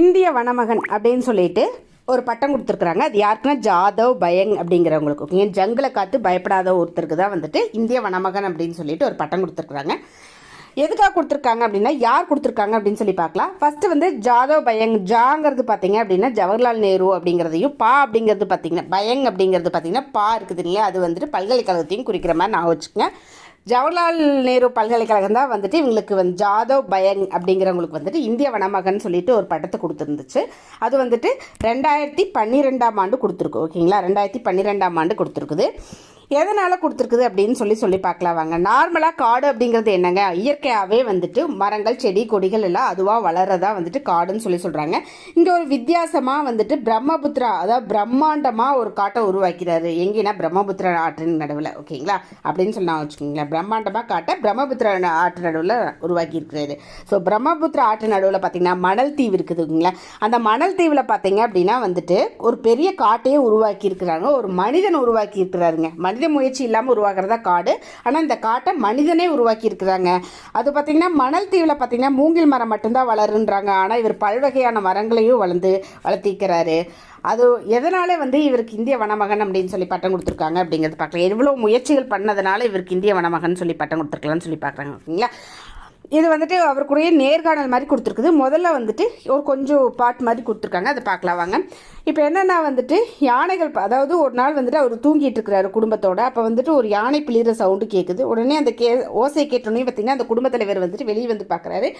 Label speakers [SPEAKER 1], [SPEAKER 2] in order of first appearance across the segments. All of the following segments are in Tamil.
[SPEAKER 1] இந்திய வனமகன் அப்படின்னு சொல்லிட்டு ஒரு பட்டம் கொடுத்துருக்குறாங்க அது யாருக்குன்னா ஜாதவ் பயங் அப்படிங்கிறவங்களுக்கு ஓகேங்க ஜங்கில காத்து பயப்படாத ஒருத்தருக்கு தான் வந்துட்டு இந்திய வனமகன் அப்படின்னு சொல்லிட்டு ஒரு பட்டம் கொடுத்துருக்குறாங்க எதுக்காக கொடுத்துருக்காங்க அப்படின்னா யார் கொடுத்துருக்காங்க அப்படின்னு சொல்லி பார்க்கலாம் ஃபஸ்ட்டு வந்து ஜாதவ் பயங் ஜாங்கிறது பார்த்தீங்க அப்படின்னா ஜவஹர்லால் நேரு அப்படிங்கிறதையும் பா அப்படிங்கிறது பார்த்தீங்கன்னா பயங் அப்படிங்கிறது பார்த்தீங்கன்னா பா இருக்குது இல்லையா அது வந்துட்டு பல்கலைக்கழகத்தையும் குறிக்கிற மாதிரி நான் வச்சுக்கேன் ஜவஹர்லால் நேரு பல்கலைக்கழகம் தான் வந்துட்டு இவங்களுக்கு வந்து ஜாதவ் பயங் அப்படிங்கிறவங்களுக்கு வந்துட்டு இந்திய வனமகன் சொல்லிட்டு ஒரு படத்தை கொடுத்துருந்துச்சு அது வந்துட்டு ரெண்டாயிரத்தி பன்னிரெண்டாம் ஆண்டு கொடுத்துருக்கு ஓகேங்களா ரெண்டாயிரத்தி பன்னிரெண்டாம் ஆண்டு கொடுத்துருக்குது எதனால் கொடுத்துருக்குது அப்படின்னு சொல்லி சொல்லி பார்க்கலாம் வாங்க நார்மலாக காடு அப்படிங்கிறது என்னங்க இயற்கையாகவே வந்துட்டு மரங்கள் செடி கொடிகள் எல்லாம் அதுவாக வளரதா வந்துட்டு காடுன்னு சொல்லி சொல்கிறாங்க இங்கே ஒரு வித்தியாசமாக வந்துட்டு பிரம்மபுத்திரா அதாவது பிரம்மாண்டமாக ஒரு காட்டை உருவாக்கிறாரு எங்கேனா பிரம்மபுத்திரா ஆற்றின் நடுவில் ஓகேங்களா அப்படின்னு சொன்னா வச்சுக்கோங்களேன் பிரம்மாண்டமாக காட்டை பிரம்மபுத்திரா ஆற்று நடுவில் உருவாக்கியிருக்கிறாரு ஸோ பிரம்மபுத்திரா ஆற்று நடுவில் பார்த்தீங்கன்னா மணல் தீவு இருக்குதுங்களா அந்த மணல் தீவில் பார்த்தீங்க அப்படின்னா வந்துட்டு ஒரு பெரிய காட்டையே உருவாக்கியிருக்கிறாங்க ஒரு மனிதன் உருவாக்கியிருக்கிறாருங்க மனித மனித முயற்சி இல்லாமல் உருவாகிறதா காடு ஆனால் இந்த காட்டை மனிதனே உருவாக்கி இருக்கிறாங்க அது பார்த்திங்கன்னா மணல் தீவில் பார்த்திங்கன்னா மூங்கில் மரம் மட்டும்தான் வளருன்றாங்க ஆனால் இவர் பல்வகையான மரங்களையும் வளர்ந்து வளர்த்திக்கிறாரு அது எதனால வந்து இவருக்கு இந்திய வனமகன் அப்படின்னு சொல்லி பட்டம் கொடுத்துருக்காங்க அப்படிங்கிறது பார்க்கலாம் எவ்வளோ முயற்சிகள் பண்ணதுனால இவருக்கு இந்திய வனமகன் சொல்லி பட்டம் கொடுத்துருக்கலாம்னு சொல்லி பார்க்குறாங்க ஓகேங்களா இது வந்துட்டு அவருக்குரிய நேர்காணல் மாதிரி கொடுத்துருக்குது முதல்ல வந்துட்டு ஒரு கொஞ்சம் பாட்டு மாதிரி கொடுத்துருக்காங்க அதை பார்க்கலாம் வாங்க இப்போ என்னென்னா வந்துட்டு யானைகள் அதாவது ஒரு நாள் வந்துட்டு அவர் தூங்கிட்டு இருக்கிறாரு குடும்பத்தோட அப்போ வந்துட்டு ஒரு யானை பிளிகிற சவுண்டு கேட்குது உடனே அந்த கே ஓசை கேட்டோடனே பார்த்தீங்கன்னா அந்த குடும்பத்தலைவர் வந்துட்டு வெளியே வந்து பார்க்குறாரு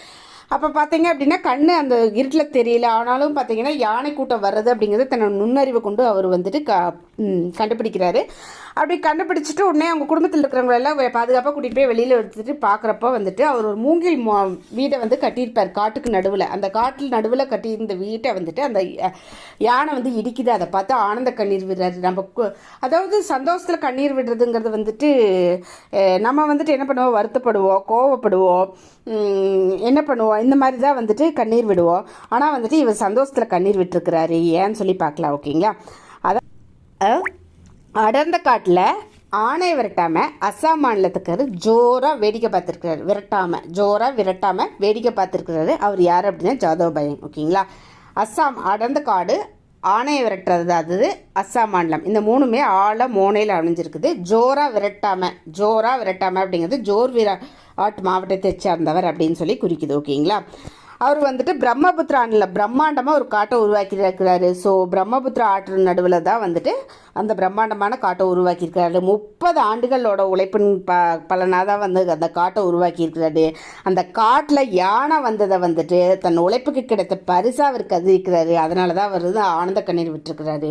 [SPEAKER 1] அப்போ பார்த்தீங்க அப்படின்னா கண் அந்த இருட்டில் தெரியல ஆனாலும் பார்த்தீங்கன்னா யானை கூட்டம் வர்றது அப்படிங்கிறது தன்னோட நுண்ணறிவை கொண்டு அவர் வந்துட்டு கா கண்டுபிடிக்கிறாரு அப்படி கண்டுபிடிச்சிட்டு உடனே அவங்க குடும்பத்தில் இருக்கிறவங்க எல்லாம் பாதுகாப்பாக கூட்டிகிட்டு போய் வெளியில் எடுத்துட்டு பார்க்குறப்ப வந்துட்டு அவர் ஒரு மூங்கில் வீடை வந்து கட்டியிருப்பார் காட்டுக்கு நடுவில் அந்த காட்டில் நடுவில் கட்டியிருந்த வீட்டை வந்துட்டு அந்த யானை வந்து இடிக்குது அதை பார்த்து ஆனந்த கண்ணீர் விடுறாரு நம்ம அதாவது சந்தோஷத்தில் கண்ணீர் விடுறதுங்கிறது வந்துட்டு நம்ம வந்துட்டு என்ன பண்ணுவோம் வருத்தப்படுவோம் கோவப்படுவோம் என்ன பண்ணுவோம் இந்த மாதிரி தான் வந்துட்டு கண்ணீர் விடுவோம் ஆனால் வந்துட்டு இவர் சந்தோஷத்தில் கண்ணீர் விட்டுருக்கிறாரு ஏன்னு சொல்லி பார்க்கலாம் ஓகேங்களா அடர்ந்த காட்டில் ஆணையை விரட்டாமல் அஸ்ஸாம் மாநிலத்துக்காரு ஜோராக வேடிக்கை பார்த்துருக்கிறாரு விரட்டாமல் ஜோராக விரட்டாமல் வேடிக்கை பார்த்துருக்கிறாரு அவர் யார் அப்படின்னா ஜாதவ் பயன் ஓகேங்களா அஸ்ஸாம் அடர்ந்த காடு ஆணையை விரட்டுறது அதாவது அஸ்ஸாம் மாநிலம் இந்த மூணுமே ஆழ மோனையில் அணிஞ்சிருக்குது ஜோராக விரட்டாமல் ஜோராக விரட்டாமல் அப்படிங்கிறது ஜோர் வீரா ஆட் மாவட்டத்தை சார்ந்தவர் அப்படின்னு சொல்லி குறிக்குது ஓகேங்களா அவர் வந்துட்டு பிரம்மபுத்திரா ஆண்டில் பிரம்மாண்டமாக ஒரு காட்டை உருவாக்கியிருக்கிறாரு ஸோ பிரம்மபுத்திரா ஆற்று நடுவில் தான் வந்துட்டு அந்த பிரம்மாண்டமான காட்டை உருவாக்கியிருக்கிறாரு முப்பது ஆண்டுகளோட உழைப்பின் ப பலனாக தான் வந்து அந்த காட்டை உருவாக்கியிருக்கிறாரு அந்த காட்டில் யானை வந்ததை வந்துட்டு தன் உழைப்புக்கு கிடைத்த பரிசாக அவர் கதிரிக்கிறாரு அதனால தான் அவர் ஆனந்த கண்ணீர் விட்டுருக்கிறாரு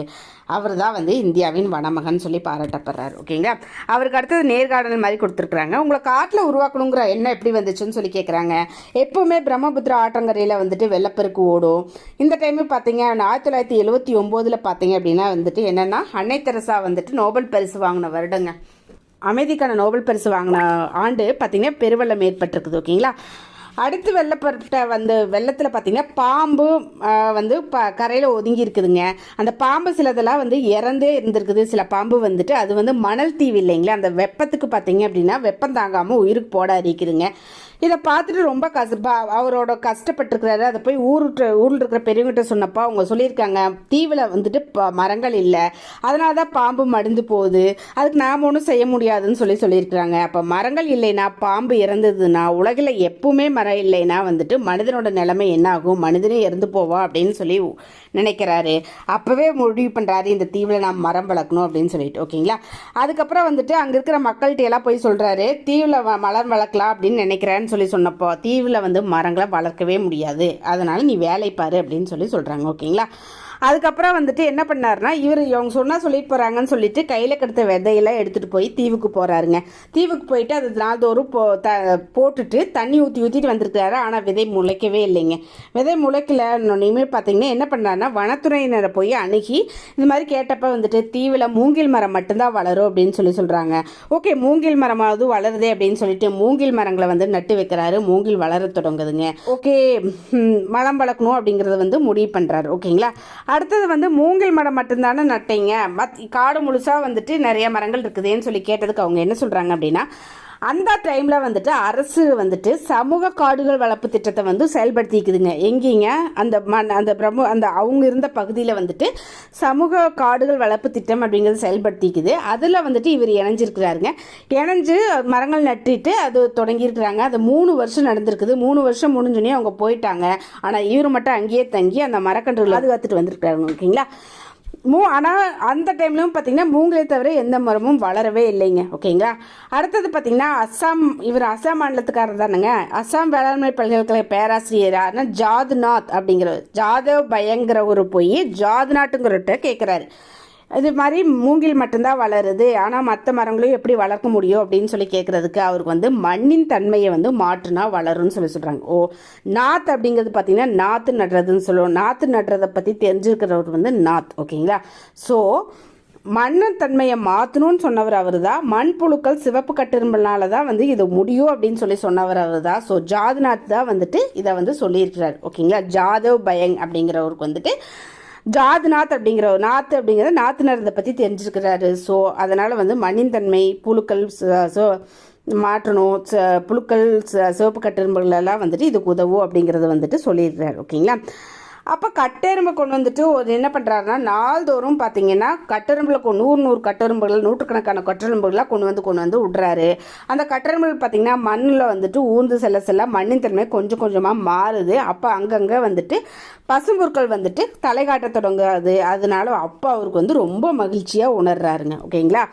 [SPEAKER 1] அவர் தான் வந்து இந்தியாவின் வனமகன் சொல்லி பாராட்டப்படுறாரு ஓகேங்களா அவருக்கு அடுத்தது நேர்காணல் மாதிரி கொடுத்துருக்குறாங்க உங்களை காட்டில் உருவாக்கணுங்கிற எண்ணம் எப்படி வந்துச்சுன்னு சொல்லி கேட்குறாங்க எப்போவுமே பிரம்மபுத்திரா ஆற்றங்கரையில் வந்துட்டு வெள்ளப்பெருக்கு ஓடும் இந்த டைமு பார்த்தீங்க ஆயிரத்தி தொள்ளாயிரத்தி எழுபத்தி ஒம்போதில் பார்த்தீங்க அப்படின்னா வந்துட்டு என்னென்னா அன்னை தெரசா வந்துட்டு நோபல் பரிசு வாங்கின வருடங்க அமைதிக்கான நோபல் பரிசு வாங்கின ஆண்டு பார்த்தீங்கன்னா பெருவெள்ளம் ஏற்பட்டிருக்குது ஓகேங்களா அடுத்து வெள்ளப்பட்ட வந்து வெள்ளத்தில் பார்த்தீங்கன்னா பாம்பு வந்து ப கரையில் ஒதுங்கி இருக்குதுங்க அந்த பாம்பு சிலதெல்லாம் வந்து இறந்தே இருந்திருக்குது சில பாம்பு வந்துட்டு அது வந்து மணல் தீவு இல்லைங்களா அந்த வெப்பத்துக்கு பார்த்தீங்க அப்படின்னா வெப்பம் தாங்காமல் உயிருக்கு போட அறிக்குதுங்க இதை பார்த்துட்டு ரொம்ப கசப்பா அவரோட கஷ்டப்பட்டுருக்கிறாரு அதை போய் ஊர் ஊரில் இருக்கிற பெரியவங்கிட்ட சொன்னப்போ அவங்க சொல்லியிருக்காங்க தீவில் வந்துட்டு மரங்கள் இல்லை அதனால தான் பாம்பு மடிந்து போகுது அதுக்கு நாம் ஒன்றும் செய்ய முடியாதுன்னு சொல்லி சொல்லியிருக்கிறாங்க அப்போ மரங்கள் இல்லைன்னா பாம்பு இறந்ததுன்னா உலகில் எப்பவுமே மரம் இல்லைன்னா வந்துட்டு மனிதனோட நிலைமை என்ன ஆகும் மனிதனே இறந்து போவா அப்படின்னு சொல்லி நினைக்கிறாரு அப்போவே முடிவு பண்ணுறாரு இந்த தீவில் நாம் மரம் வளர்க்கணும் அப்படின்னு சொல்லிட்டு ஓகேங்களா அதுக்கப்புறம் வந்துட்டு அங்கே இருக்கிற மக்கள்கிட்ட எல்லாம் போய் சொல்கிறாரு தீவில் மலர் வளர்க்கலாம் அப்படின்னு நினைக்கிறேன் சொல்லி சொன்னப்போ தீவில் வந்து மரங்களை வளர்க்கவே முடியாது அதனால் நீ வேலை பாரு அப்படின்னு சொல்லி சொல்கிறாங்க ஓகேங்களா அதுக்கப்புறம் வந்துட்டு என்ன பண்ணார்னா இவர் இவங்க சொன்னால் சொல்லிட்டு போகிறாங்கன்னு சொல்லிட்டு கையில் கெடுத்த விதையெல்லாம் எடுத்துகிட்டு போய் தீவுக்கு போகிறாருங்க தீவுக்கு போயிட்டு அது நாள்தோறும் போ த போட்டுட்டு தண்ணி ஊற்றி ஊற்றிட்டு வந்திருக்கிறாரு ஆனால் விதை முளைக்கவே இல்லைங்க விதை முளைக்கலன்னொன்னையுமே பார்த்தீங்கன்னா என்ன பண்ணுறாருன்னா வனத்துறையினரை போய் அணுகி இது மாதிரி கேட்டப்போ வந்துட்டு தீவில் மூங்கில் மரம் மட்டும்தான் வளரும் அப்படின்னு சொல்லி சொல்கிறாங்க ஓகே மூங்கில் மரமாவது வளருதே அப்படின்னு சொல்லிட்டு மூங்கில் மரங்களை வந்து நட்டு வைக்கிறாரு மூங்கில் வளர தொடங்குதுங்க ஓகே மலம் வளர்க்கணும் அப்படிங்கிறத வந்து முடிவு பண்ணுறாரு ஓகேங்களா அடுத்தது வந்து மூங்கில் மரம் மட்டும்தானே நட்டீங்க மத் காடு முழுசாக வந்துட்டு நிறைய மரங்கள் இருக்குதுன்னு சொல்லி கேட்டதுக்கு அவங்க என்ன சொல்கிறாங்க அப்படின்னா அந்த டைமில் வந்துட்டு அரசு வந்துட்டு சமூக காடுகள் வளர்ப்பு திட்டத்தை வந்து செயல்படுத்திக்குதுங்க எங்கேங்க அந்த மண் அந்த பிரமு அந்த அவங்க இருந்த பகுதியில் வந்துட்டு சமூக காடுகள் வளர்ப்பு திட்டம் அப்படிங்கிறது செயல்படுத்திக்குது அதில் வந்துட்டு இவர் இணைஞ்சிருக்கிறாருங்க இணைஞ்சு மரங்கள் நட்டுட்டு அது தொடங்கியிருக்கிறாங்க அது மூணு வருஷம் நடந்திருக்குது மூணு வருஷம் முடிஞ்சோடனே அவங்க போயிட்டாங்க ஆனால் இவர் மட்டும் அங்கேயே தங்கி அந்த மரக்கன்றுகள் பாதுகாத்துட்டு வந்திருக்கிறாங்க ஓகேங்களா மூ ஆனால் அந்த டைம்லையும் பார்த்தீங்கன்னா மூங்கிலே தவிர எந்த மரமும் வளரவே இல்லைங்க ஓகேங்களா அடுத்தது பார்த்திங்கன்னா அஸ்ஸாம் இவர் அஸ்ஸாம் மாநிலத்துக்காரர் தானுங்க அஸ்ஸாம் வேளாண்மை பல்கலைக்கழக பேராசிரியரான ஜாதுநாத் அப்படிங்கிறவர் ஜாதவ் பயங்கிறவர் போய் ஜாதுநாட்டுங்கிறட்ட கேட்குறாரு இது மாதிரி மூங்கில் மட்டும்தான் வளருது ஆனால் மற்ற மரங்களும் எப்படி வளர்க்க முடியும் அப்படின்னு சொல்லி கேட்குறதுக்கு அவருக்கு வந்து மண்ணின் தன்மையை வந்து மாற்றுனா வளரும்னு சொல்லி சொல்கிறாங்க ஓ நாத் அப்படிங்கிறது பார்த்திங்கன்னா நாற்று நடுறதுன்னு சொல்லுவோம் நாற்று நடுறதை பற்றி தெரிஞ்சுருக்கிறவர் வந்து நாத் ஓகேங்களா ஸோ மண்ணின் தன்மையை மாற்றணும்னு சொன்னவர் அவர் தான் மண் புழுக்கள் சிவப்பு கட்டிரும்பினால தான் வந்து இது முடியும் அப்படின்னு சொல்லி சொன்னவர் அவர் தான் ஸோ ஜாதுநாத் தான் வந்துட்டு இதை வந்து சொல்லியிருக்கிறார் ஓகேங்களா ஜாதவ் பயங் அப்படிங்கிறவருக்கு வந்துட்டு ஜாது நாத் அப்படிங்கிற நாத்து அப்படிங்கிறத நாத்துனரதை பற்றி தெரிஞ்சுக்கிறாரு ஸோ அதனால் வந்து மண்ணின்தன்மை புழுக்கள் ஸோ மாற்றணும் புழுக்கள் சிவப்பு எல்லாம் வந்துட்டு இதுக்கு உதவும் அப்படிங்கிறத வந்துட்டு சொல்லிடுறாரு ஓகேங்களா அப்போ கட்டெரும்பை கொண்டு வந்துட்டு ஒரு என்ன பண்ணுறாருன்னா நாள்தோறும் பார்த்தீங்கன்னா கட்டெரும்பில் நூறு நூறு கட்டெரும்புகள் நூற்றுக்கணக்கான கட்டெரும்புகளாக கொண்டு வந்து கொண்டு வந்து விடுறாரு அந்த கட்டெரும்புகள் பார்த்தீங்கன்னா மண்ணில் வந்துட்டு ஊர்ந்து செல்ல செல்ல மண்ணின் தன்மை கொஞ்சம் கொஞ்சமாக மாறுது அப்போ அங்கங்கே வந்துட்டு பசும்பொருட்கள் வந்துட்டு தலை காட்ட தொடங்காது அதனால அப்போ அவருக்கு வந்து ரொம்ப மகிழ்ச்சியாக உணர்றாருங்க ஓகேங்களா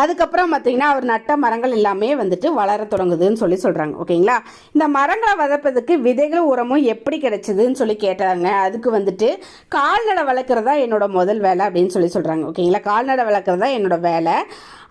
[SPEAKER 1] அதுக்கப்புறம் பார்த்தீங்கன்னா அவர் நட்ட மரங்கள் எல்லாமே வந்துட்டு வளர தொடங்குதுன்னு சொல்லி சொல்கிறாங்க ஓகேங்களா இந்த மரங்களை வளர்ப்பதுக்கு விதைகள் உரமும் எப்படி கிடைச்சதுன்னு சொல்லி கேட்டாங்க அதுக்கு வந்துட்டு கால்நடை வளர்க்குறதா என்னோட முதல் வேலை அப்படின்னு சொல்லி சொல்கிறாங்க ஓகேங்களா கால்நடை வளர்க்குறதா என்னோட வேலை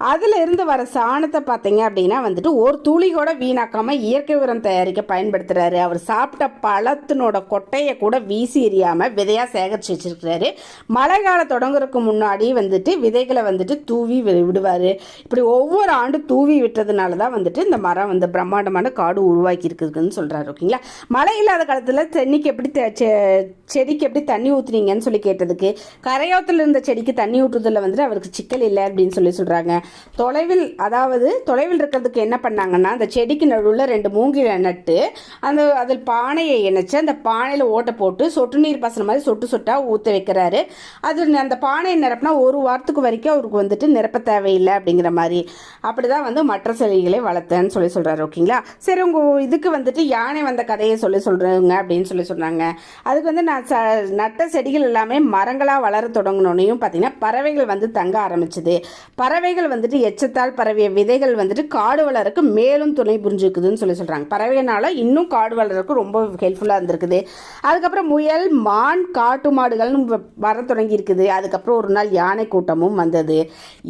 [SPEAKER 1] அதில் இருந்து வர சாணத்தை பார்த்தீங்க அப்படின்னா வந்துட்டு ஒரு துளி கூட வீணாக்காமல் இயற்கை உரம் தயாரிக்க பயன்படுத்துகிறாரு அவர் சாப்பிட்ட பழத்தினோட கொட்டையை கூட வீசி எறியாமல் விதையாக சேகரித்து வச்சிருக்கிறாரு மழை காலம் தொடங்குறதுக்கு முன்னாடி வந்துட்டு விதைகளை வந்துட்டு தூவி விடுவார் இப்படி ஒவ்வொரு ஆண்டு தூவி விட்டதுனால தான் வந்துட்டு இந்த மரம் வந்து பிரம்மாண்டமான காடு உருவாக்கி இருக்குதுன்னு சொல்கிறாரு ஓகேங்களா மழை இல்லாத காலத்தில் சென்னிக்கு எப்படி செடிக்கு எப்படி தண்ணி ஊற்றுனீங்கன்னு சொல்லி கேட்டதுக்கு கரையோத்தில் இருந்த செடிக்கு தண்ணி ஊற்றுறதுல வந்துட்டு அவருக்கு சிக்கல் இல்லை அப்படின்னு சொல்லி சொல்கிறாங்க தொலைவில் அதாவது தொலைவில் இருக்கிறதுக்கு என்ன பண்ணாங்கன்னா அந்த செடிக்கு நடுவில் ரெண்டு மூங்கில நட்டு அந்த அதில் பானையை இணைச்சி அந்த பானையில் ஓட்டை போட்டு சொட்டு நீர் பாசன மாதிரி சொட்டு சொட்டாக ஊற்ற வைக்கிறாரு அது அந்த பானையை நிரப்புனா ஒரு வாரத்துக்கு வரைக்கும் அவருக்கு வந்துட்டு நிரப்ப தேவையில்லை அப்படிங்கிற மாதிரி அப்படிதான் வந்து மற்ற செடிகளை வளர்த்தேன்னு சொல்லி சொல்றாரு ஓகேங்களா சரி உங்கள் இதுக்கு வந்துட்டு யானை வந்த கதையை சொல்லி சொல்கிறவங்க அப்படின்னு சொல்லி சொன்னாங்க அதுக்கு வந்து நான் நட்ட செடிகள் எல்லாமே மரங்களாக வளர தொடங்கினோன்னையும் பார்த்தீங்கன்னா பறவைகள் வந்து தங்க ஆரம்பிச்சது பறவைகள் வந்துட்டு எச்சத்தால் பரவிய விதைகள் வந்துட்டு காடு வளருக்கு மேலும் துணை புரிஞ்சுக்குதுன்னு சொல்லி சொல்கிறாங்க பறவைனால இன்னும் காடு வளருக்கு ரொம்ப ஹெல்ப்ஃபுல்லாக இருந்திருக்குது அதுக்கப்புறம் முயல் மான் காட்டு மாடுகள்னு வர தொடங்கி இருக்குது அதுக்கப்புறம் ஒரு நாள் யானை கூட்டமும் வந்தது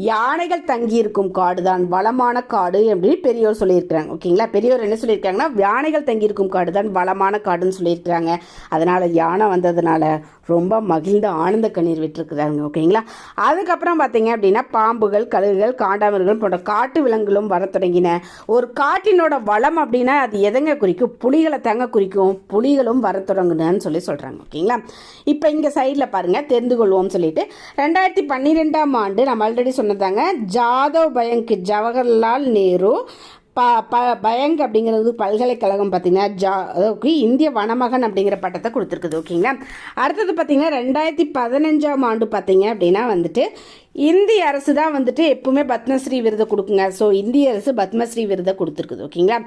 [SPEAKER 1] யானைகள் தங்க தங்கியிருக்கும் காடு தான் வளமான காடு அப்படின்னு பெரியோர் சொல்லியிருக்கிறாங்க ஓகேங்களா பெரியோர் என்ன சொல்லியிருக்காங்கன்னா யானைகள் தங்கியிருக்கும் காடு தான் வளமான காடுன்னு சொல்லியிருக்கிறாங்க அதனால் யானை வந்ததுனால ரொம்ப மகிழ்ந்த ஆனந்த கண்ணீர் விட்டுருக்குறாங்க ஓகேங்களா அதுக்கப்புறம் பார்த்தீங்க அப்படின்னா பாம்புகள் கழுகுகள் காண்டாமிருகங்கள் போன்ற காட்டு விலங்குகளும் வர தொடங்கின ஒரு காட்டினோட வளம் அப்படின்னா அது எதங்க குறிக்கும் புலிகளை தங்க குறிக்கும் புலிகளும் வர தொடங்குனன்னு சொல்லி சொல்கிறாங்க ஓகேங்களா இப்போ இங்கே சைடில் பாருங்கள் தெரிந்து கொள்வோம் சொல்லிட்டு ரெண்டாயிரத்தி பன்னிரெண்டாம் ஆண்டு நம்ம ஆல்ரெடி சொன்னதாங்க ஜா ஜாதவ் பயங்க் ஜவஹர்லால் நேரு ப ப பயங்க் அப்படிங்கிறது பல்கலைக்கழகம் பார்த்தீங்கன்னா ஜா ஓகே இந்திய வனமகன் அப்படிங்கிற பட்டத்தை கொடுத்துருக்குது ஓகேங்களா அடுத்தது பார்த்தீங்கன்னா ரெண்டாயிரத்தி பதினஞ்சாம் ஆண்டு பார்த்தீங்க அப்படின்னா வந்துட்டு இந்திய அரசு தான் வந்துட்டு எப்பவுமே பத்மஸ்ரீ விருதை கொடுக்குங்க ஸோ இந்திய அரசு பத்மஸ்ரீ விருதை கொடுத்துருக்குது ஓகேங்களா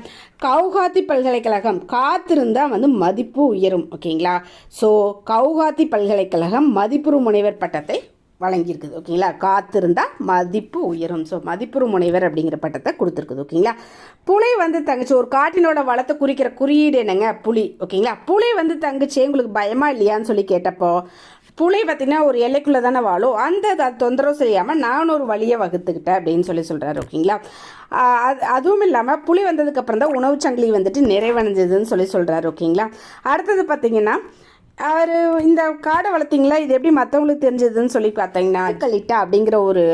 [SPEAKER 1] கவுகாத்தி பல்கலைக்கழகம் காத்திருந்தால் வந்து மதிப்பு உயரும் ஓகேங்களா ஸோ கவுகாத்தி பல்கலைக்கழகம் மதிப்புறு முனைவர் பட்டத்தை வழங்கியிருக்குது ஓகேங்களா காத்திருந்தா மதிப்பு உயரும் ஸோ மதிப்புறு முனைவர் அப்படிங்கிற பட்டத்தை கொடுத்துருக்குது ஓகேங்களா புலி வந்து தங்கச்சி ஒரு காட்டினோட வளத்தை குறிக்கிற குறியீடு என்னங்க புலி ஓகேங்களா புலி வந்து தங்கச்சி உங்களுக்கு பயமா இல்லையான்னு சொல்லி கேட்டப்போ புலி பார்த்திங்கன்னா ஒரு எல்லைக்குள்ளே தானே வாழும் அந்த தொந்தரவு செய்யாமல் நானும் ஒரு வழியை வகுத்துக்கிட்டேன் அப்படின்னு சொல்லி சொல்கிறாரு ஓகேங்களா அது அதுவும் இல்லாமல் புலி வந்ததுக்கப்புறம் தான் உணவு சங்கிலி வந்துட்டு நிறைவடைஞ்சதுன்னு சொல்லி சொல்கிறாரு ஓகேங்களா அடுத்தது பார்த்திங்கன்னா அவர் இந்த காடை வளர்த்திங்களா இது எப்படி மற்றவங்களுக்கு தெரிஞ்சதுன்னு சொல்லி பார்த்தீங்கன்னா கலிட்டா அப்படிங்கிற ஒரு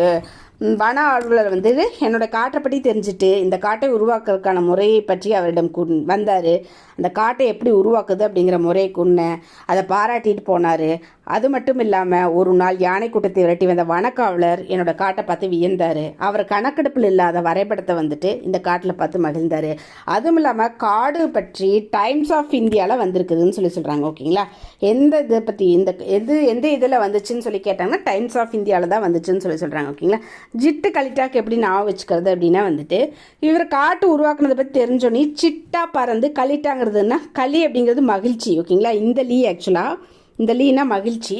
[SPEAKER 1] வன ஆர்வலர் வந்து என்னோட காட்டை பற்றி தெரிஞ்சுட்டு இந்த காட்டை உருவாக்குறதுக்கான முறையை பற்றி அவரிடம் கூ வந்தார் அந்த காட்டை எப்படி உருவாக்குது அப்படிங்கிற முறையை கொண்டு அதை பாராட்டிட்டு போனார் அது மட்டும் இல்லாமல் ஒரு நாள் யானை கூட்டத்தை விரட்டி வந்த வனக்காவலர் என்னோட காட்டை பார்த்து வியந்தார் அவர் கணக்கெடுப்பில் இல்லாத வரைபடத்தை வந்துட்டு இந்த காட்டில் பார்த்து மகிழ்ந்தார் அதுவும் இல்லாமல் காடு பற்றி டைம்ஸ் ஆஃப் இந்தியாவில் வந்திருக்குதுன்னு சொல்லி சொல்கிறாங்க ஓகேங்களா எந்த இதை பற்றி இந்த எது எந்த இதில் வந்துச்சுன்னு சொல்லி கேட்டாங்கன்னா டைம்ஸ் ஆஃப் இந்தியாவில் தான் வந்துச்சுன்னு சொல்லி சொல்கிறாங்க ஓகேங்களா ஜிட்டு கலிட்டாக்கு எப்படி நான் வச்சுக்கிறது அப்படின்னா வந்துட்டு இவர் காட்டு உருவாக்குனதை பற்றி தெரிஞ்சோன்னே சிட்டா பறந்து கலிட்டாங்க பார்க்குறதுன்னா களி அப்படிங்கிறது மகிழ்ச்சி ஓகேங்களா இந்த லீ ஆக்சுவலாக இந்த லீனா மகிழ்ச்சி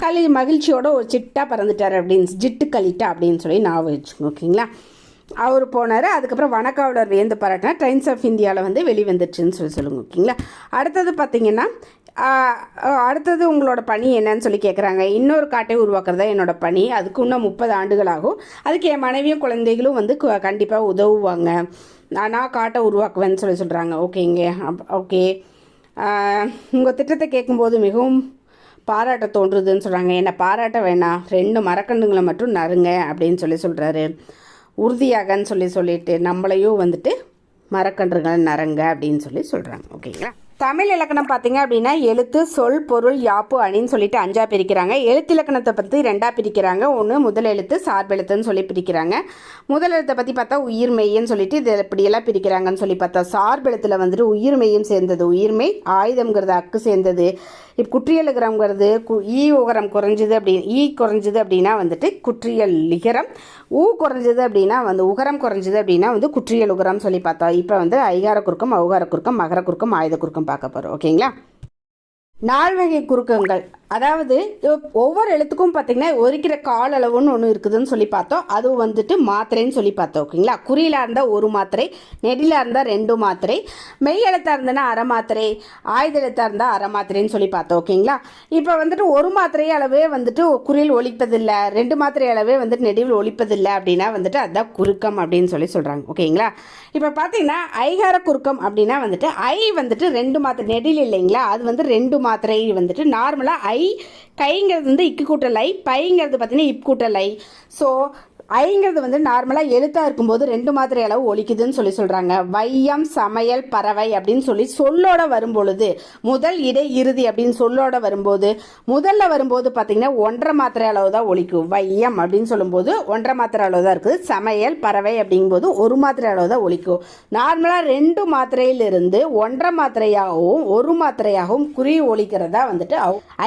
[SPEAKER 1] களி மகிழ்ச்சியோட ஒரு சிட்டா பறந்துட்டார் அப்படின்னு ஜிட்டு கலிட்டா அப்படின்னு சொல்லி நான் வச்சுக்கோங்க ஓகேங்களா அவர் போனார் அதுக்கப்புறம் வனக்காவலர் வேந்து பாராட்டினா ட்ரெயின்ஸ் ஆஃப் இந்தியாவில் வந்து வெளிவந்துச்சுன்னு சொல்லி சொல்லுங்க ஓகேங்களா அடுத்தது பார்த்தீங்கன்னா அடுத்தது உங்களோட பணி என்னன்னு சொல்லி கேட்குறாங்க இன்னொரு காட்டை உருவாக்குறதா என்னோட பணி அதுக்கு இன்னும் முப்பது ஆண்டுகள் ஆகும் அதுக்கு என் மனைவியும் குழந்தைகளும் வந்து கண்டிப்பாக உதவுவாங்க நான் காட்டை உருவாக்குவேன்னு சொல்லி சொல்கிறாங்க ஓகேங்க அப் ஓகே உங்கள் திட்டத்தை கேட்கும்போது மிகவும் பாராட்ட தோன்றுதுன்னு சொல்கிறாங்க என்ன பாராட்ட வேணாம் ரெண்டு மரக்கண்டுங்களை மட்டும் நறுங்க அப்படின்னு சொல்லி சொல்கிறாரு உறுதியாகன்னு சொல்லி சொல்லிட்டு நம்மளையும் வந்துட்டு மரக்கன்றுகள் நறங்க அப்படின்னு சொல்லி சொல்கிறாங்க ஓகேங்களா தமிழ் இலக்கணம் பார்த்தீங்க அப்படின்னா எழுத்து சொல் பொருள் யாப்பு அணின்னு சொல்லிட்டு அஞ்சா பிரிக்கிறாங்க எழுத்து இலக்கணத்தை பற்றி ரெண்டாக பிரிக்கிறாங்க ஒன்று முதல் எழுத்து சார்பெழுத்துன்னு சொல்லி பிரிக்கிறாங்க முதல் எழுத்தை பற்றி பார்த்தா உயிர் மெய்யன்னு சொல்லிட்டு இதில் இப்படியெல்லாம் பிரிக்கிறாங்கன்னு சொல்லி பார்த்தா சார்பெழுத்தில் வந்துட்டு உயிர் மெய்யும் சேர்ந்தது உயிர்மை ஆயுதம்ங்கிறது அக்கு சேர்ந்தது இப்போ குற்றியல் கு ஈ உகரம் குறைஞ்சிது அப்படி ஈ குறைஞ்சிது அப்படின்னா வந்துட்டு குற்றியல் லிகரம் ஊ குறைஞ்சது அப்படின்னா வந்து உகரம் குறைஞ்சது அப்படின்னா வந்து குற்றியல் உகரம் சொல்லி பார்த்தோம் இப்போ வந்து ஐகார குறுக்கம் அவுகார குறுக்கம் மகர குறுக்கம் ஆயுத குறுக்கம் பார்க்க போகிறோம் ஓகேங்களா நால்வகை குறுக்கங்கள் அதாவது ஒவ்வொரு எழுத்துக்கும் பார்த்தீங்கன்னா ஒரிக்கிற கால் அளவுன்னு ஒன்று இருக்குதுன்னு சொல்லி பார்த்தோம் அதுவும் வந்துட்டு மாத்திரைன்னு சொல்லி பார்த்தோம் ஓகேங்களா குறியிலாக இருந்தால் ஒரு மாத்திரை நெடிலாக இருந்தால் ரெண்டு மாத்திரை மெய் எழுத்தாக இருந்ததுன்னா அரை மாத்திரை ஆயுத எழுத்தாக இருந்தால் அரை மாத்திரைன்னு சொல்லி பார்த்தோம் ஓகேங்களா இப்போ வந்துட்டு ஒரு மாத்திரை அளவே வந்துட்டு குறியில் ஒழிப்பதில்லை ரெண்டு மாத்திரை அளவே வந்துட்டு நெடிவில் ஒழிப்பதில்லை அப்படின்னா வந்துட்டு அதுதான் குறுக்கம் அப்படின்னு சொல்லி சொல்கிறாங்க ஓகேங்களா இப்போ பார்த்தீங்கன்னா ஐகார குறுக்கம் அப்படின்னா வந்துட்டு ஐ வந்துட்டு ரெண்டு மாத்திரை நெடில் இல்லைங்களா அது வந்து ரெண்டு மாத்திரை வந்துட்டு நார்மலாக ஐ கைங்கிறது வந்து இக்கு கூட்டல் ஐ பைங்கிறது பார்த்தீங்கன்னா இப் கூட்டல் ஐ ஸோ ஐங்கிறது வந்து நார்மலாக எழுத்தாக இருக்கும்போது ரெண்டு மாத்திரை அளவு ஒழிக்குதுன்னு சொல்லி சொல்கிறாங்க வையம் சமையல் பறவை அப்படின்னு சொல்லி சொல்லோட வரும்பொழுது முதல் இடை இறுதி அப்படின்னு சொல்லோட வரும்போது முதல்ல வரும்போது பார்த்திங்கன்னா ஒன்றரை மாத்திரை அளவு தான் ஒழிக்கும் வையம் அப்படின்னு சொல்லும்போது ஒன்றரை மாத்திரை அளவு தான் இருக்குது சமையல் பறவை அப்படிங்கும்போது ஒரு மாத்திரை அளவு தான் ஒழிக்கும் நார்மலாக ரெண்டு மாத்திரையிலிருந்து ஒன்றரை மாத்திரையாகவும் ஒரு மாத்திரையாகவும் குறி ஒழிக்கிறதா வந்துட்டு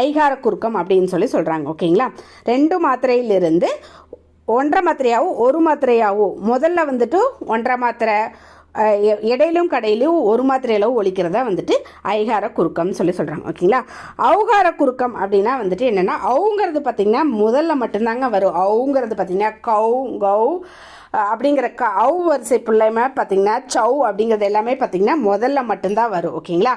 [SPEAKER 1] ஐகார குறுக்கம் அப்படின்னு சொல்லி சொல்கிறாங்க ஓகேங்களா ரெண்டு மாத்திரையிலிருந்து ஒன்றரை மாத்திரையாவோ ஒரு மாத்திரையாவோ முதல்ல வந்துட்டு ஒன்றரை மாத்திரை இடையிலும் கடையிலையும் ஒரு மாத்திரையில ஒழிக்கிறதா வந்துட்டு ஐகார குறுக்கம்னு சொல்லி சொல்கிறாங்க ஓகேங்களா அவுகார குறுக்கம் அப்படின்னா வந்துட்டு என்னென்னா அவுங்கிறது பார்த்திங்கன்னா முதல்ல மட்டும்தாங்க வரும் அவுங்கிறது பார்த்திங்கன்னா கவு கௌ அப்படிங்கிற க அவு வரிசை பிள்ளைமே பார்த்தீங்கன்னா சவு அப்படிங்கிறது எல்லாமே பார்த்திங்கன்னா முதல்ல மட்டும்தான் வரும் ஓகேங்களா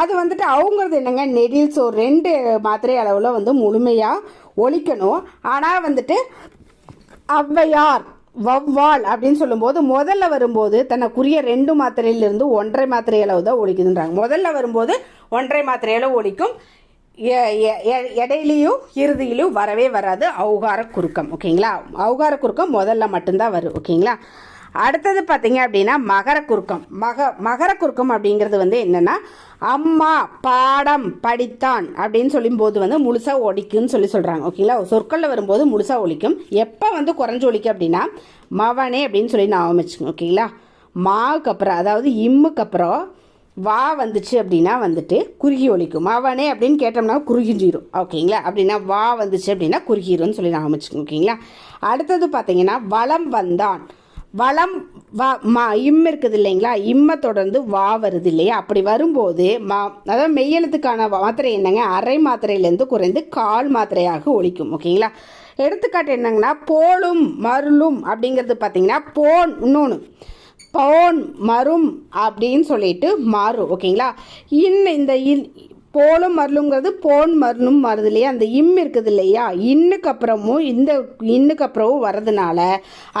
[SPEAKER 1] அது வந்துட்டு அவங்கிறது என்னங்க நெடில் ரெண்டு மாத்திரை அளவில் வந்து முழுமையாக ஒழிக்கணும் ஆனால் வந்துட்டு ஔவையார் வவ்வால் அப்படின்னு சொல்லும்போது முதல்ல வரும்போது தனக்குரிய ரெண்டு மாத்திரையிலிருந்து ஒன்றரை மாத்திரை அளவு தான் ஒழிக்குதுன்றாங்க முதல்ல வரும்போது ஒன்றரை மாத்திரை அளவு ஒழிக்கும் இடையிலையும் இறுதியிலையும் வரவே வராது அவுகார குறுக்கம் ஓகேங்களா அவுகார குறுக்கம் முதல்ல மட்டும்தான் வரும் ஓகேங்களா அடுத்தது பார்த்தீங்க அப்படின்னா மகர குறுக்கம் மக மகர குறுக்கம் அப்படிங்கிறது வந்து என்னென்னா அம்மா பாடம் படித்தான் அப்படின்னு சொல்லும்போது வந்து முழுசாக ஒழிக்கும்னு சொல்லி சொல்கிறாங்க ஓகேங்களா சொற்களில் வரும்போது முழுசாக ஒழிக்கும் எப்போ வந்து குறைஞ்சு ஒழிக்கும் அப்படின்னா மவனே அப்படின்னு சொல்லி நான் அமைச்சுங்க ஓகேங்களா மாவுக்கு அப்புறம் அதாவது இம்முக்கு அப்புறம் வா வந்துச்சு அப்படின்னா வந்துட்டு குறுகி ஒழிக்கும் மவனே அப்படின்னு கேட்டோம்னா குறுகிஞ்சிரும் ஓகேங்களா அப்படின்னா வா வந்துச்சு அப்படின்னா குறுகிரும்னு சொல்லி நான் அமைச்சுக்கோங்க ஓகேங்களா அடுத்தது பார்த்தீங்கன்னா வளம் வந்தான் வளம் வ மா இம் இருக்குது இல்லைங்களா இம்மை தொடர்ந்து வா வருது இல்லையா அப்படி வரும்போது மா அதாவது மெய்யெழுத்துக்கான மாத்திரை என்னங்க அரை மாத்திரையிலேருந்து குறைந்து கால் மாத்திரையாக ஒழிக்கும் ஓகேங்களா எடுத்துக்காட்டு என்னங்கன்னா போலும் மருளும் அப்படிங்கிறது பார்த்தீங்கன்னா போன் இன்னொன்று போன் மரும் அப்படின்னு சொல்லிட்டு மாறும் ஓகேங்களா இன்னும் இந்த போலும் மருளுங்கிறது போன் மருளும் வருது இல்லையா அந்த இம் இருக்குது இல்லையா இன்னுக்கு அப்புறமும் இந்த இன்னுக்கு அப்புறமும் வரதுனால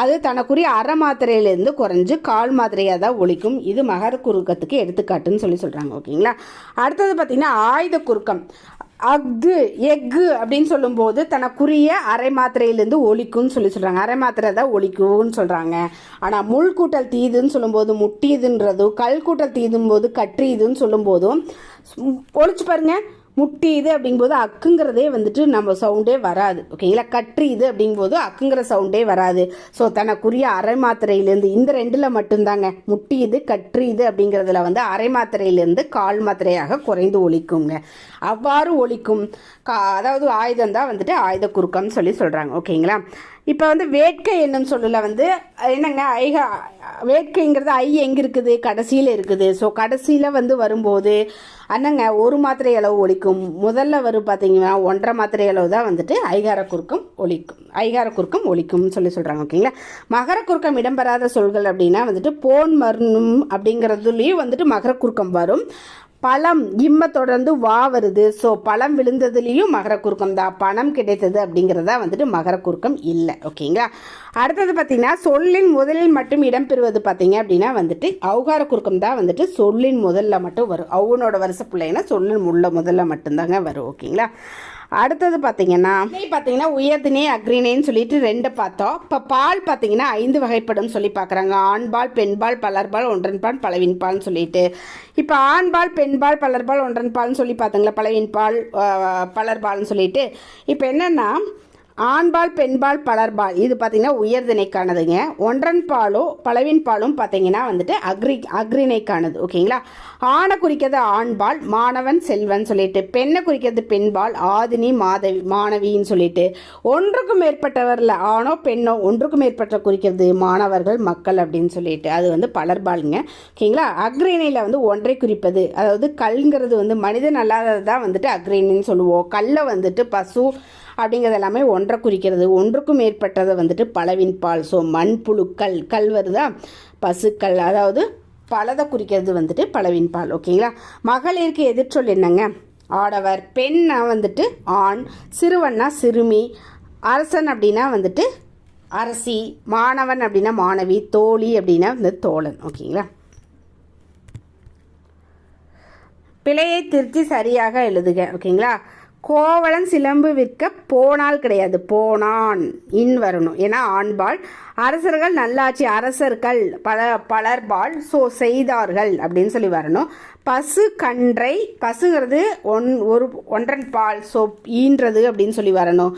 [SPEAKER 1] அது தனக்குரிய அரை மாத்திரையிலேருந்து குறைஞ்சு கால் மாத்திரையாக தான் ஒழிக்கும் இது மகர குறுக்கத்துக்கு எடுத்துக்காட்டுன்னு சொல்லி சொல்கிறாங்க ஓகேங்களா அடுத்தது பார்த்திங்கன்னா ஆயுத குறுக்கம் அஃது எஃகு அப்படின்னு சொல்லும்போது தனக்குரிய அரை மாத்திரையிலேருந்து ஒழிக்கும்னு சொல்லி சொல்கிறாங்க அரை மாத்திரை தான் ஒழிக்கும்னு சொல்கிறாங்க ஆனால் முள் கூட்டல் தீதுன்னு சொல்லும்போது முட்டியதுன்றதும் கல் கூட்டல் தீதும் போது கற்றியதுன்னு சொல்லும்போதும் ஒழிச்சு பாருங்கள் முட்டியுது அப்படிங்கும்போது அக்குங்கிறதே வந்துட்டு நம்ம சவுண்டே வராது ஓகேங்களா அப்படிங்கும் அப்படிங்கும்போது அக்குங்கிற சவுண்டே வராது ஸோ தனக்குரிய அரை மாத்திரையிலேருந்து இந்த ரெண்டில் மட்டும்தாங்க முட்டியுது கற்றியுது அப்படிங்கிறதுல வந்து அரை மாத்திரையிலேருந்து கால் மாத்திரையாக குறைந்து ஒழிக்குங்க அவ்வாறு ஒழிக்கும் கா அதாவது ஆயுதம் தான் வந்துட்டு ஆயுத குறுக்கம்னு சொல்லி சொல்கிறாங்க ஓகேங்களா இப்போ வந்து வேட்கை என்னும் சொல்லல வந்து என்னங்க ஐக வேட்கைங்கிறது ஐ எங்கே இருக்குது கடைசியில் இருக்குது ஸோ கடைசியில் வந்து வரும்போது அண்ணங்க ஒரு மாத்திரை அளவு ஒழிக்கும் முதல்ல வரும் பார்த்தீங்கன்னா ஒன்றரை மாத்திரை அளவு தான் வந்துட்டு ஐகார குறுக்கம் ஒழிக்கும் ஐகார குறுக்கம் ஒழிக்கும்னு சொல்லி சொல்கிறாங்க ஓகேங்களா மகர குறுக்கம் இடம்பெறாத சொல்கள் அப்படின்னா வந்துட்டு போன் மருணும் அப்படிங்கிறதுலேயும் வந்துட்டு மகர குறுக்கம் வரும் பழம் இம்ம தொடர்ந்து வா வருது ஸோ பழம் விழுந்ததுலேயும் மகர குறுக்கம் தான் பணம் கிடைத்தது அப்படிங்கிறதா வந்துட்டு மகர குறுக்கம் இல்லை ஓகேங்களா அடுத்தது பார்த்தீங்கன்னா சொல்லின் முதலில் மட்டும் இடம்பெறுவது பார்த்தீங்க அப்படின்னா வந்துட்டு அவகார குறுக்கம் தான் வந்துட்டு சொல்லின் முதல்ல மட்டும் வரும் அவனோட வருஷ பிள்ளைங்கன்னா சொல்லின் முள்ள முதல்ல மட்டும்தாங்க வரும் ஓகேங்களா அடுத்தது பார்த்தீங்கன்னா பார்த்தீங்கன்னா உயர்தினே அக்ரினேன்னு சொல்லிட்டு ரெண்டு பார்த்தோம் இப்போ பால் பார்த்தீங்கன்னா ஐந்து வகைப்படும் சொல்லி பார்க்குறாங்க ஆண்பால் பெண்பால் பலர்பால் ஒன்றன்பால் பலவின்பால்னு சொல்லிட்டு இப்போ ஆண்பால் பெண்பால் பலர்பால் பால்னு சொல்லி பார்த்துங்களா பலவின்பால் பலர்பால்னு சொல்லிட்டு இப்போ என்னென்னா ஆண்பால் பெண்பால் பலர்பால் இது பார்த்திங்கன்னா உயர்திணைக்கானதுங்க ஒன்றன் பாலோ பலவின் பாலும் பார்த்தீங்கன்னா வந்துட்டு அக்ரி அக்ரிணைக்கானது ஓகேங்களா ஆணை குறிக்கிறது ஆண்பால் மாணவன் செல்வன் சொல்லிட்டு பெண்ணை குறிக்கிறது பெண்பால் ஆதினி மாதவி மாணவின்னு சொல்லிட்டு ஒன்றுக்கும் மேற்பட்டவரில் ஆணோ பெண்ணோ ஒன்றுக்கும் மேற்பட்ட குறிக்கிறது மாணவர்கள் மக்கள் அப்படின்னு சொல்லிட்டு அது வந்து பலர்பாலுங்க ஓகேங்களா அக்ரிணையில் வந்து ஒன்றை குறிப்பது அதாவது கல்ங்கிறது வந்து மனிதன் அல்லாதது தான் வந்துட்டு அக்ரிணின்னு சொல்லுவோம் கல்லை வந்துட்டு பசு அப்படிங்கிறது எல்லாமே ஒன்றை குறிக்கிறது ஒன்றுக்கும் மேற்பட்டதை வந்துட்டு பலவின் பால் ஸோ மண்புழுக்கள் கல் வருதா பசுக்கள் அதாவது பலதை குறிக்கிறது வந்துட்டு பலவின் பால் ஓகேங்களா மகளிருக்கு எதிர்ச்சொல் என்னங்க ஆடவர் பெண்ணா வந்துட்டு ஆண் சிறுவன்னா சிறுமி அரசன் அப்படின்னா வந்துட்டு அரசி மாணவன் அப்படின்னா மாணவி தோழி அப்படின்னா வந்து தோழன் ஓகேங்களா பிழையை திருத்தி சரியாக எழுதுக ஓகேங்களா கோவலன் சிலம்பு விற்க போனால் கிடையாது போனான் இன் வரணும் ஏன்னா ஆண்பால் அரசர்கள் நல்லாட்சி அரசர்கள் பல பலர்பால் ஸோ செய்தார்கள் அப்படின்னு சொல்லி வரணும் பசு கன்றை பசுங்கிறது ஒன் ஒரு ஒன்றன் பால் ஸோ ஈன்றது அப்படின்னு சொல்லி வரணும்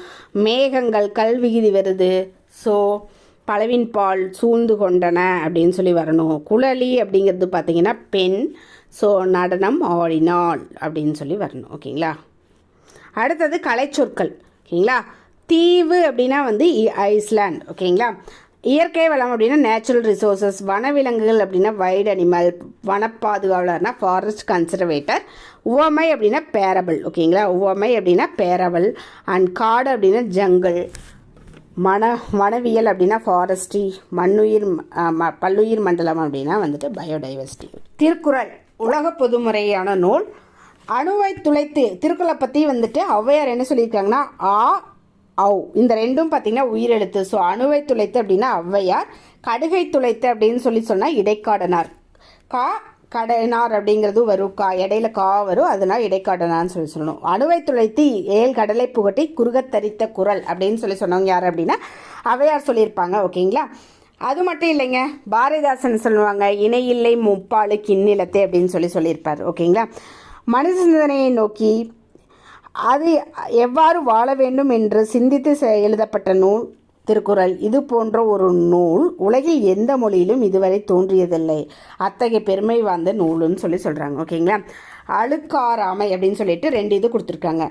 [SPEAKER 1] மேகங்கள் கல்விகிதி வருது ஸோ பழவின் பால் சூழ்ந்து கொண்டன அப்படின்னு சொல்லி வரணும் குழலி அப்படிங்கிறது பார்த்தீங்கன்னா பெண் ஸோ நடனம் ஆடினாள் அப்படின்னு சொல்லி வரணும் ஓகேங்களா அடுத்தது கலைச்சொற்கள் ஓகேங்களா தீவு அப்படின்னா வந்து ஐஸ்லாண்ட் ஓகேங்களா இயற்கை வளம் அப்படின்னா நேச்சுரல் ரிசோர்ஸஸ் வனவிலங்குகள் அப்படின்னா வைல்டு அனிமல் வனப்பாதுகாவலர்னா ஃபாரஸ்ட் கன்சர்வேட்டர் உவமை அப்படின்னா பேரபிள் ஓகேங்களா உவமை அப்படின்னா பேரபிள் அண்ட் காடு அப்படின்னா ஜங்கல் மன வனவியல் அப்படின்னா ஃபாரஸ்ட்ரி மண்ணுயிர் பல்லுயிர் மண்டலம் அப்படின்னா வந்துட்டு பயோடைவர்சிட்டி திருக்குறள் உலக பொதுமுறையான நூல் அணுவை துளைத்து திருக்குறளை பற்றி வந்துட்டு ஔவையார் என்ன சொல்லியிருக்காங்கன்னா ஆ ஔ இந்த ரெண்டும் பார்த்தீங்கன்னா உயிரெழுத்து ஸோ அணுவை துளைத்து அப்படின்னா ஔவையார் கடுகை துளைத்து அப்படின்னு சொல்லி சொன்னால் இடைக்காடனார் கா கடனார் அப்படிங்கிறது வரும் கா இடையில கா வரும் அதனால் இடைக்காடனான்னு சொல்லி சொல்லணும் அணுவை துளைத்து ஏல் கடலை புகட்டி குறுகத்தரித்த குரல் அப்படின்னு சொல்லி சொன்னவங்க யார் அப்படின்னா அவையார் சொல்லியிருப்பாங்க ஓகேங்களா அது மட்டும் இல்லைங்க பாரதிதாசன் சொல்லுவாங்க இணையில்லை முப்பாலு கிண்ணிலத்தை அப்படின்னு சொல்லி சொல்லியிருப்பார் ஓகேங்களா மனித சிந்தனையை நோக்கி அது எவ்வாறு வாழ வேண்டும் என்று சிந்தித்து எழுதப்பட்ட நூல் திருக்குறள் இது போன்ற ஒரு நூல் உலகில் எந்த மொழியிலும் இதுவரை தோன்றியதில்லை அத்தகைய பெருமை வாய்ந்த நூலுன்னு சொல்லி சொல்கிறாங்க ஓகேங்களா அழுக்காராமை அப்படின்னு சொல்லிட்டு ரெண்டு இது கொடுத்துருக்காங்க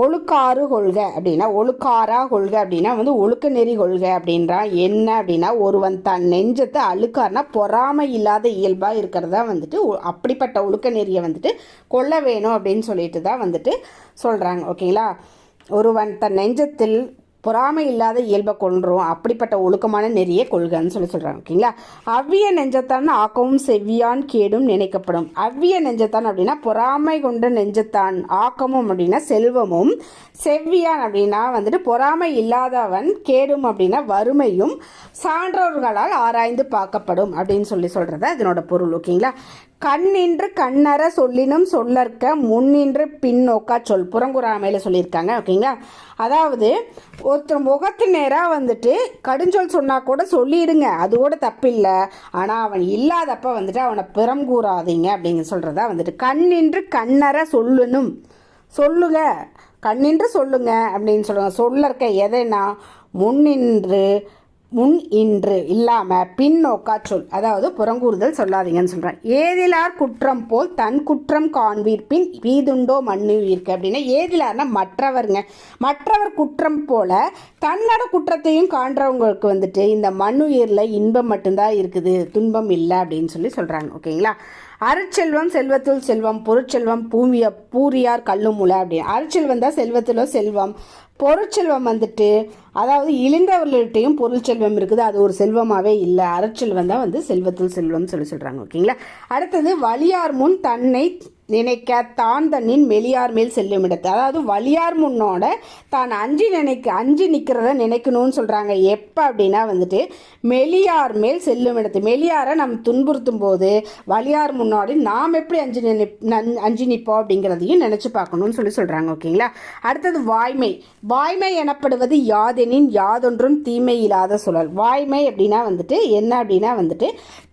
[SPEAKER 1] ஒழுக்காறு கொள்க அப்படின்னா ஒழுக்காரா கொள்க அப்படின்னா வந்து ஒழுக்க நெறி கொள்க அப்படின்றா என்ன அப்படின்னா ஒருவன் தன் நெஞ்சத்தை அழுக்காருனா பொறாமை இல்லாத இயல்பாக இருக்கிறதா வந்துட்டு அப்படிப்பட்ட ஒழுக்க நெறியை வந்துட்டு கொள்ள வேணும் அப்படின்னு சொல்லிட்டு தான் வந்துட்டு சொல்கிறாங்க ஓகேங்களா ஒருவன் தன் நெஞ்சத்தில் பொறாமை இல்லாத இயல்பை கொள்றோம் அப்படிப்பட்ட ஒழுக்கமான நெறிய கொள்கைன்னு சொல்லி சொல்கிறாங்க ஓகேங்களா அவ்விய நெஞ்சத்தான் ஆக்கமும் செவ்வியான் கேடும் நினைக்கப்படும் அவ்விய நெஞ்சத்தான் அப்படின்னா பொறாமை கொண்ட நெஞ்சத்தான் ஆக்கமும் அப்படின்னா செல்வமும் செவ்வியான் அப்படின்னா வந்துட்டு பொறாமை இல்லாதவன் கேடும் அப்படின்னா வறுமையும் சான்றோர்களால் ஆராய்ந்து பார்க்கப்படும் அப்படின்னு சொல்லி சொல்கிறத இதனோட பொருள் ஓகேங்களா கண் கண்ணற சொல்லினும் சொல்லற்க முன்னின்று பின்னோக்கா சொல் புறங்குறாமையில் சொல்லியிருக்காங்க ஓகேங்களா அதாவது ஒருத்தர் முகத்து நேராக வந்துட்டு கடுஞ்சொல் சொன்னால் கூட சொல்லிடுங்க அது கூட தப்பில்லை ஆனால் அவன் இல்லாதப்ப வந்துட்டு அவனை பிறம் கூறாதீங்க அப்படிங்க சொல்கிறதா வந்துட்டு கண் கண்ணற சொல்லணும் சொல்லுங்க கண்ணின்று சொல்லுங்க அப்படின்னு சொல்லுவாங்க சொல்லற்க எதைனா முன்னின்று முன் இன்று இல்லாமல் பின்னோக்கா சொல் அதாவது புறங்கூறுதல் சொல்லாதீங்கன்னு சொல்கிறேன் ஏதிலார் குற்றம் போல் தன் குற்றம் காண்பீர் பின் வீதுண்டோ மண்ணுவீர்க்கு அப்படின்னா ஏதிலார்னா மற்றவருங்க மற்றவர் குற்றம் போல தன்னோட குற்றத்தையும் காண்றவங்களுக்கு வந்துட்டு இந்த மண்ணுயிரில் இன்பம் மட்டும்தான் இருக்குது துன்பம் இல்லை அப்படின்னு சொல்லி சொல்கிறாங்க ஓகேங்களா அருட்செல்வம் செல்வத்துள் செல்வம் பொருட்செல்வம் பூமிய பூரியார் கல்லும் முளை அப்படி அருட்செல்வம் தான் செல்வத்திலோ செல்வம் பொருட்செல்வம் வந்துட்டு அதாவது பொருள் பொருட்செல்வம் இருக்குது அது ஒரு செல்வமாகவே இல்லை அருட்செல்வம் தான் வந்து செல்வத்துள் செல்வம்னு சொல்லி சொல்கிறாங்க ஓகேங்களா அடுத்தது வலியார் முன் தன்னை நினைக்க தான் தன்னின் மெலியார் மேல் செல்லும் இடத்து அதாவது வலியார் முன்னோட தான் அஞ்சு நினைக்க அஞ்சு நிற்கிறத நினைக்கணும்னு சொல்கிறாங்க எப்போ அப்படின்னா வந்துட்டு மெலியார் மேல் செல்லும் இடத்து மெலியாரை நம்ம துன்புறுத்தும் போது வலியார் முன்னாடி நாம் எப்படி அஞ்சு நினை அஞ்சு நிற்போம் அப்படிங்கிறதையும் நினச்சி பார்க்கணும்னு சொல்லி சொல்கிறாங்க ஓகேங்களா அடுத்தது வாய்மை வாய்மை எனப்படுவது யாதெனின் யாதொன்றும் தீமை இல்லாத சூழல் வாய்மை அப்படின்னா வந்துட்டு என்ன அப்படின்னா வந்துட்டு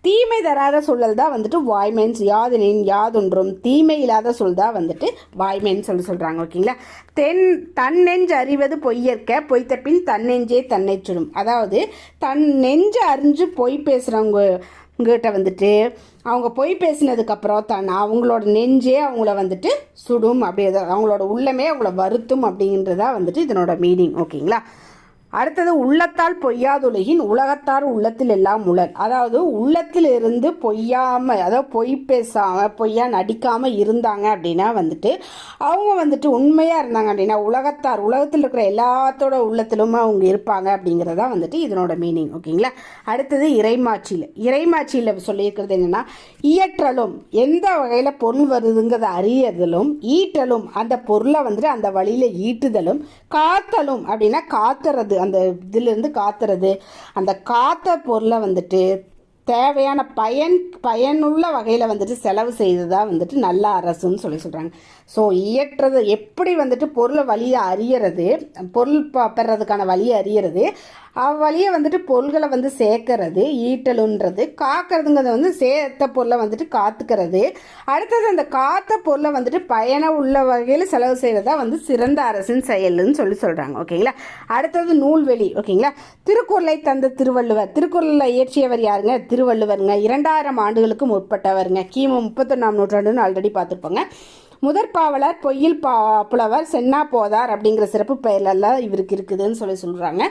[SPEAKER 1] தீமை தராத சூழல் தான் வந்துட்டு வாய்மைன்ஸ் யாதெனின் யாதொன்றும் தீ இனிமை இல்லாத சொல் தான் வந்துட்டு வாய்மைன்னு சொல்லி சொல்கிறாங்க ஓகேங்களா தென் தன்னெஞ்சு அறிவது பொய்யற்க பொய்த்த பின் தன்னெஞ்சே தன்னை சுடும் அதாவது தன் நெஞ்சு அறிஞ்சு பொய் பேசுகிறவங்க கிட்ட வந்துட்டு அவங்க பொய் பேசினதுக்கப்புறம் தான் அவங்களோட நெஞ்சே அவங்கள வந்துட்டு சுடும் அப்படி அவங்களோட உள்ளமே அவங்கள வருத்தும் அப்படின்றதா வந்துட்டு இதனோட மீனிங் ஓகேங்களா அடுத்தது உள்ளத்தால் பொய்யாதுலகின் உலகத்தார் உள்ளத்தில் எல்லாம் உலர் அதாவது உள்ளத்தில் இருந்து பொய்யாம அதாவது பொய் பேசாம பொய்யா நடிக்காம இருந்தாங்க அப்படின்னா வந்துட்டு அவங்க வந்துட்டு உண்மையா இருந்தாங்க அப்படின்னா உலகத்தார் உலகத்தில் இருக்கிற எல்லாத்தோட உள்ளத்திலும் அவங்க இருப்பாங்க அப்படிங்கிறதா வந்துட்டு இதனோட மீனிங் ஓகேங்களா அடுத்தது இறைமாட்சியில் இறைமாட்சியில் சொல்லியிருக்கிறது என்னன்னா இயற்றலும் எந்த வகையில் பொருள் வருதுங்கிறத அறியதலும் ஈட்டலும் அந்த பொருளை வந்துட்டு அந்த வழியில் ஈட்டுதலும் காத்தலும் அப்படின்னா காத்துறது அந்த இதுலேருந்து காத்துறது அந்த காத்த பொருளை வந்துட்டு தேவையான பயன் பயனுள்ள வகையில் வந்துட்டு செலவு செய்தது தான் வந்துட்டு நல்ல அரசுன்னு சொல்லி சொல்கிறாங்க ஸோ இயற்றது எப்படி வந்துட்டு பொருளை வழியை அறியறது பொருள் ப பெறதுக்கான வழியை அறியறது அவ்வழியை வந்துட்டு பொருள்களை வந்து சேர்க்கறது ஈட்டலுன்றது காக்கிறதுங்கிறத வந்து சேர்த்த பொருளை வந்துட்டு காத்துக்கிறது அடுத்தது அந்த காத்த பொருளை வந்துட்டு பயண உள்ள வகையில் செலவு செய்கிறதா வந்து சிறந்த அரசின் செயல்னு சொல்லி சொல்கிறாங்க ஓகேங்களா அடுத்தது நூல்வெளி ஓகேங்களா திருக்குறளை தந்த திருவள்ளுவர் திருக்குறளில் இயற்றியவர் யாருங்க திருவள்ளுவருங்க இரண்டாயிரம் ஆண்டுகளுக்கும் முற்பட்டவருங்க கிமு முப்பத்தொன்னாம் நூற்றாண்டுன்னு ஆல்ரெடி பார்த்துருப்போங்க முதற் பாவலர் பொய்யில் பா புலவர் சென்னா போதார் அப்படிங்கிற சிறப்பு பெயர்லெல்லாம் இவருக்கு இருக்குதுன்னு சொல்லி சொல்கிறாங்க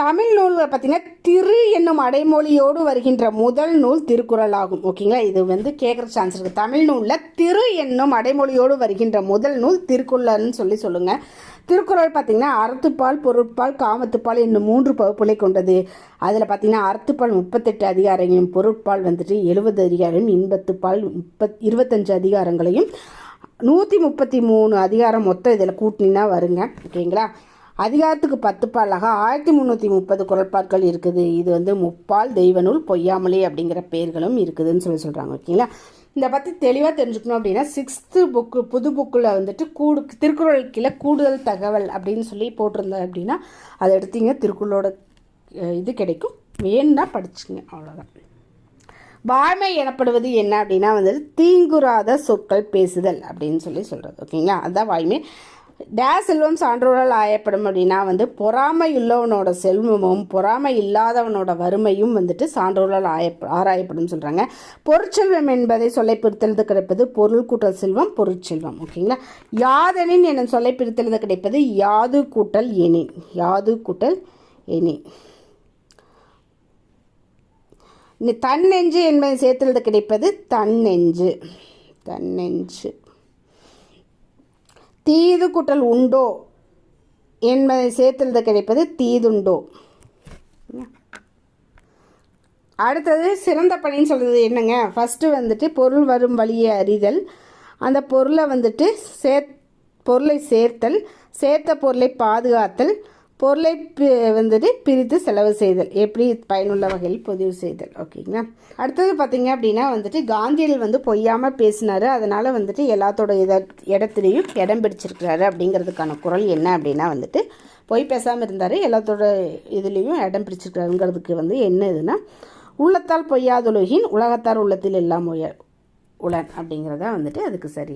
[SPEAKER 1] தமிழ் நூலில் பார்த்தீங்கன்னா திரு என்னும் அடைமொழியோடு வருகின்ற முதல் நூல் திருக்குறள் ஆகும் ஓகேங்களா இது வந்து கேட்குற சான்ஸ் இருக்குது தமிழ் நூலில் திரு என்னும் அடைமொழியோடு வருகின்ற முதல் நூல் திருக்குறள்னு சொல்லி சொல்லுங்கள் திருக்குறள் பார்த்திங்கன்னா அறத்துப்பால் பொருட்பால் காமத்துப்பால் என்னும் மூன்று பகுப்புகளை கொண்டது அதில் பார்த்திங்கன்னா அறத்துப்பால் முப்பத்தெட்டு அதிகாரங்களையும் பொருட்பால் வந்துட்டு எழுபது அதிகாரமும் இன்பத்துப்பால் முப்பத் இருபத்தஞ்சு அதிகாரங்களையும் நூற்றி முப்பத்தி மூணு அதிகாரம் மொத்தம் இதில் கூட்டினா வருங்க ஓகேங்களா அதிகாரத்துக்கு பத்து பாலாக ஆயிரத்தி முந்நூற்றி முப்பது குரல்பாட்கள் இருக்குது இது வந்து முப்பால் தெய்வநூல் பொய்யாமலே அப்படிங்கிற பெயர்களும் இருக்குதுன்னு சொல்லி சொல்கிறாங்க ஓகேங்களா இதை பற்றி தெளிவாக தெரிஞ்சுக்கணும் அப்படின்னா சிக்ஸ்த்து புக்கு புது புக்கில் வந்துட்டு கூடு திருக்குறள் கீழே கூடுதல் தகவல் அப்படின்னு சொல்லி போட்டிருந்தேன் அப்படின்னா அதை எடுத்தீங்க திருக்குறளோட இது கிடைக்கும் வேணுன்னா படிச்சுங்க அவ்வளோதான் வாய்மை எனப்படுவது என்ன அப்படின்னா வந்து தீங்குறாத சொற்கள் பேசுதல் அப்படின்னு சொல்லி சொல்கிறது ஓகேங்களா அதுதான் வாய்மை டே செல்வம் சான்றோரால் ஆயப்படும் அப்படின்னா வந்து பொறாமை உள்ளவனோட செல்வமும் பொறாமை இல்லாதவனோட வறுமையும் வந்துட்டு சான்றோரால் ஆய ஆராயப்படும் சொல்கிறாங்க பொருட்செல்வம் என்பதை சொல்லை பிரித்தெழுது கிடைப்பது பொருள் கூட்டல் செல்வம் பொருட்செல்வம் ஓகேங்களா யாதெனின் என சொல்லை கிடைப்பது யாது கூட்டல் எனின் யாது கூட்டல் எனின் தன் நெஞ்சு என்பதை சேர்த்துறது கிடைப்பது தன் நெஞ்சு தன் நெஞ்சு தீது குட்டல் உண்டோ என்பதை சேர்த்துறது கிடைப்பது தீதுண்டோ அடுத்தது சிறந்த பணின்னு சொல்கிறது என்னங்க ஃபஸ்ட்டு வந்துட்டு பொருள் வரும் வழியை அறிதல் அந்த பொருளை வந்துட்டு சே பொருளை சேர்த்தல் சேர்த்த பொருளை பாதுகாத்தல் பொருளை வந்துட்டு பிரித்து செலவு செய்தல் எப்படி பயனுள்ள வகையில் பதிவு செய்தல் ஓகேங்களா அடுத்தது பார்த்திங்க அப்படின்னா வந்துட்டு காந்தியில் வந்து பொய்யாமல் பேசினார் அதனால் வந்துட்டு எல்லாத்தோட இத இடத்துலையும் இடம் பிடிச்சிருக்கிறாரு அப்படிங்கிறதுக்கான குரல் என்ன அப்படின்னா வந்துட்டு பொய் பேசாமல் இருந்தார் எல்லாத்தோட இதுலேயும் இடம் பிடிச்சிருக்கிறாருங்கிறதுக்கு வந்து என்ன இதுனா உள்ளத்தால் பொய்யாதொழுகின் உலகத்தார் உள்ளத்தில் எல்லாம் உயர் உலன் அப்படிங்கிறதான் வந்துட்டு அதுக்கு சரியா